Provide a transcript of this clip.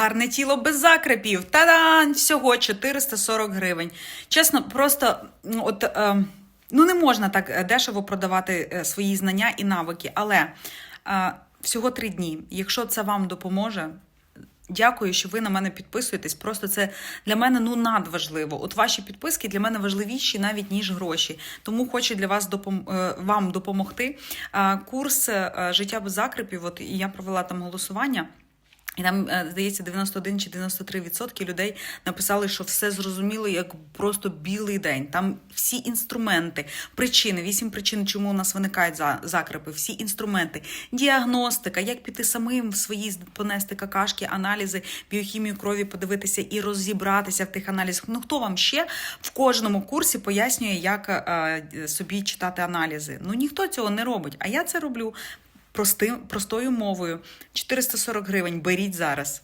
Гарне тіло без закрепів. Та-дань! Всього 440 гривень. Чесно, просто от, е, ну не можна так е, дешево продавати е, свої знання і навики, але е, всього три дні. Якщо це вам допоможе. Дякую, що ви на мене підписуєтесь. Просто це для мене ну надважливо. От ваші підписки для мене важливіші навіть ніж гроші. Тому хочу для вас допом... вам допомогти. А, Курс життя без закрепів. От я провела там голосування. І там, е, здається, 91 чи 93 відсотки людей написали, що все зрозуміло як просто білий день. Там всі інструменти, причини, вісім причин, чому у нас виникають за- закрепи, всі інструменти, діагностика, як піти самим в свої понести какашки, аналізи, біохімію крові, подивитися і розібратися в тих аналізах. Ну хто вам ще в кожному курсі пояснює, як е, собі читати аналізи? Ну ніхто цього не робить. А я це роблю простим, простою мовою. 440 гривень. Беріть зараз.